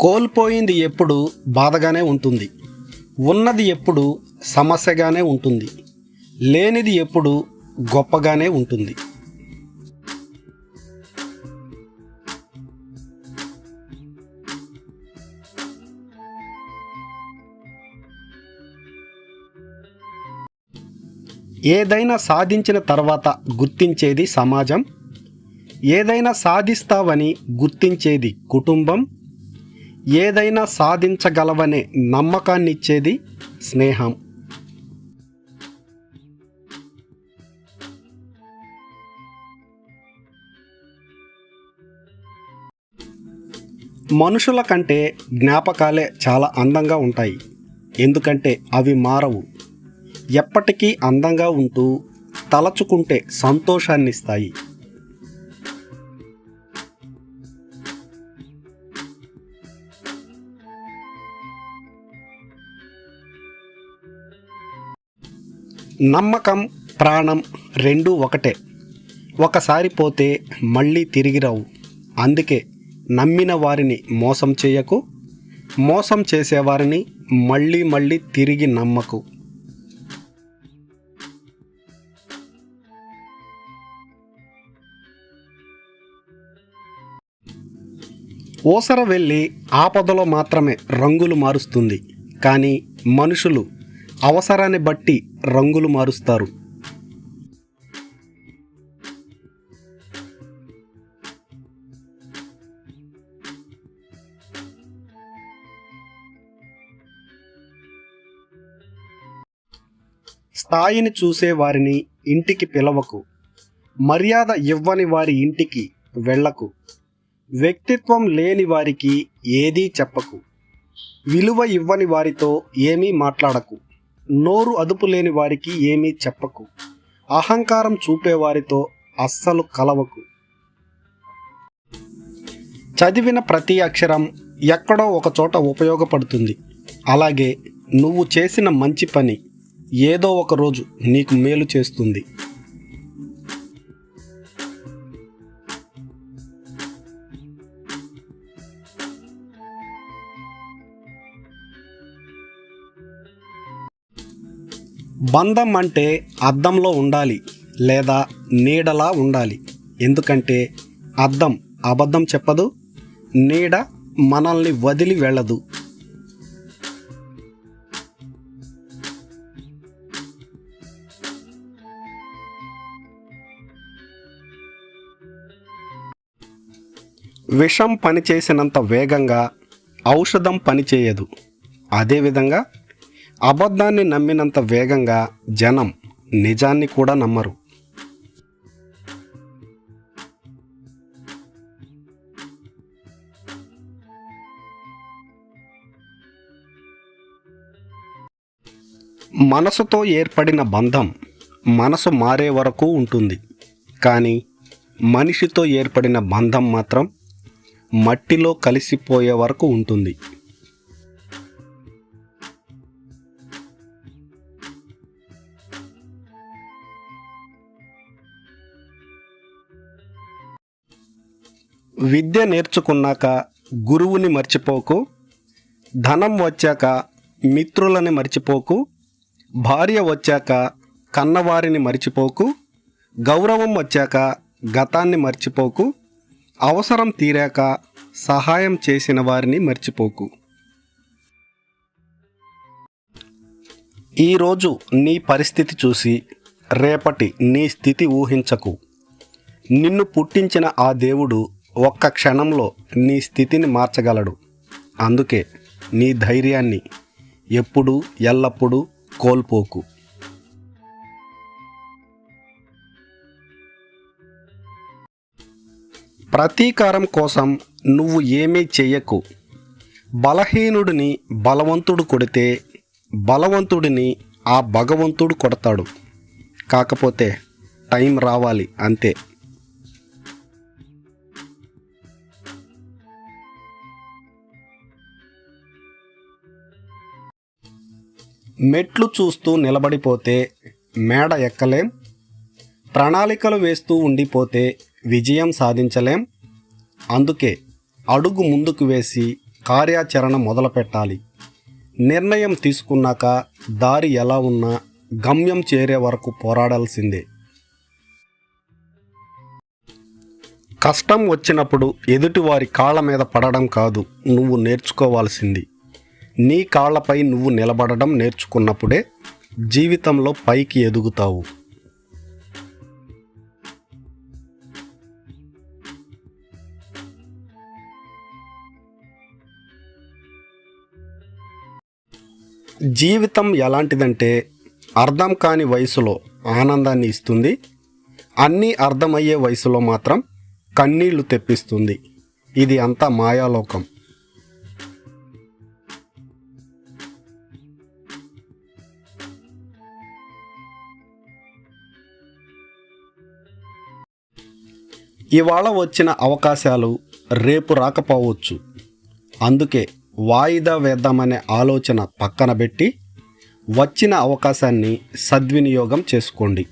కోల్పోయింది ఎప్పుడు బాధగానే ఉంటుంది. ఉన్నది ఎప్పుడు సమస్యగానే ఉంటుంది. లేనిది ఎప్పుడు గొప్పగానే ఉంటుంది. ఏదైనా సాధించిన తర్వాత గుర్తించేది సమాజం. ఏదైనా సాధిస్తావని గుర్తించేది కుటుంబం. ఏదైనా సాధించగలవనే నమ్మకాన్నిచ్చేది స్నేహం. మనుషుల కంటే జ్ఞాపకాలే చాలా అందంగా ఉంటాయి. ఎందుకంటే అవి మారవు. ఎప్పటికీ అందంగా ఉంటూ తలచుకుంటే సంతోషాన్నిస్తాయి. నమ్మకం ప్రాణం రెండూ ఒకటే. ఒకసారి పోతే మళ్ళీ తిరిగి రావు. అందుకే నమ్మిన వారిని మోసం చేయకు. మోసం చేసేవారిని మళ్ళీ మళ్ళీ తిరిగి నమ్మకు. ఓసర వెళ్ళి ఆపదలో మాత్రమే రంగులు మారుస్తుంది. కానీ మనుషులు అవసరాన్ని బట్టి రంగులు మారుస్తారు. స్థాయిని చూసే వారిని ఇంటికి పిలవకు మర్యాద ఇవ్వని వారి ఇంటికి వెళ్ళకు వ్యక్తిత్వం లేని వారికి ఏదీ చెప్పకు విలువ ఇవ్వని వారితో ఏమీ మాట్లాడకు. నోరు అదుపు లేని వారికి ఏమీ చెప్పకు. అహంకారం చూపేవారితో అస్సలు కలవకు. చదివిన ప్రతి అక్షరం ఎక్కడో ఒక చోట ఉపయోగపడుతుంది. అలాగే నువ్వు చేసిన మంచి పని ఏదో ఒక రోజు నీకు మేలు చేస్తుంది. బంధం అంటే అద్దంలో ఉండాలి లేదా నీడలా ఉండాలి. ఎందుకంటే అద్దం అబద్ధం చెప్పదు నీడ మనల్ని వదిలి వెళ్ళదు. విషం పనిచేసినంత వేగంగా ఔషధం పనిచేయదు. అదేవిధంగా అబద్ధాన్ని నమ్మినంత వేగంగా జనం నిజాన్ని కూడా నమ్మరు. మనసుతో ఏర్పడిన బంధం మనసు మారే వరకు ఉంటుంది. కానీ మనిషితో ఏర్పడిన బంధం మాత్రం మట్టిలో కలిసిపోయే వరకు ఉంటుంది. విద్య నేర్చుకున్నాక గురువుని మర్చిపోకు ధనం వచ్చాక మిత్రులని మర్చిపోకు భార్య వచ్చాక కన్నవారిని మర్చిపోకు గౌరవం వచ్చాక గతాన్ని మర్చిపోకు అవసరం తీరాక సహాయం చేసిన వారిని మర్చిపోకు. ఈరోజు నీ పరిస్థితి చూసి రేపటి నీ స్థితి ఊహించకు. నిన్ను పుట్టించిన ఆ దేవుడు ఒక్క క్షణంలో నీ స్థితిని మార్చగలడు. అందుకే నీ ధైర్యాన్ని ఎప్పుడూ ఎల్లప్పుడూ కోల్పోకు. ప్రతీకారం కోసం నువ్వు ఏమీ చెయ్యకు. బలహీనుడిని బలవంతుడు కొడితే బలవంతుడిని ఆ భగవంతుడు కొడతాడు. కాకపోతే టైం రావాలి అంతే. మెట్లు చూస్తూ నిలబడిపోతే మేడ ఎక్కలేం. ప్రణాళికలు వేస్తూ ఉండిపోతే విజయం సాధించలేం. అందుకే అడుగు ముందుకు వేసి కార్యాచరణ మొదలుపెట్టాలి. నిర్ణయం తీసుకున్నాక దారి ఎలా ఉన్నా గమ్యం చేరే వరకు పోరాడాల్సిందే. కష్టం వచ్చినప్పుడు ఎదుటివారి కాళ్ళ మీద పడడం కాదు నువ్వు నేర్చుకోవాల్సింది. నీ కాళ్ళపై నువ్వు నిలబడడం నేర్చుకున్నప్పుడే జీవితంలో పైకి ఎదుగుతావు. జీవితం ఎలాంటిదంటే అర్థం కాని వయసులో ఆనందాన్ని ఇస్తుంది. అన్నీ అర్థమయ్యే వయసులో మాత్రం కన్నీళ్ళు తెప్పిస్తుంది. ఇది అంతా మాయాలోకం. ఇవాళ వచ్చిన అవకాశాలు రేపు రాకపోవచ్చు. అందుకే వాయిదా వేద్దామనే ఆలోచన పక్కన పెట్టి వచ్చిన అవకాశాన్ని సద్వినియోగం చేసుకోండి.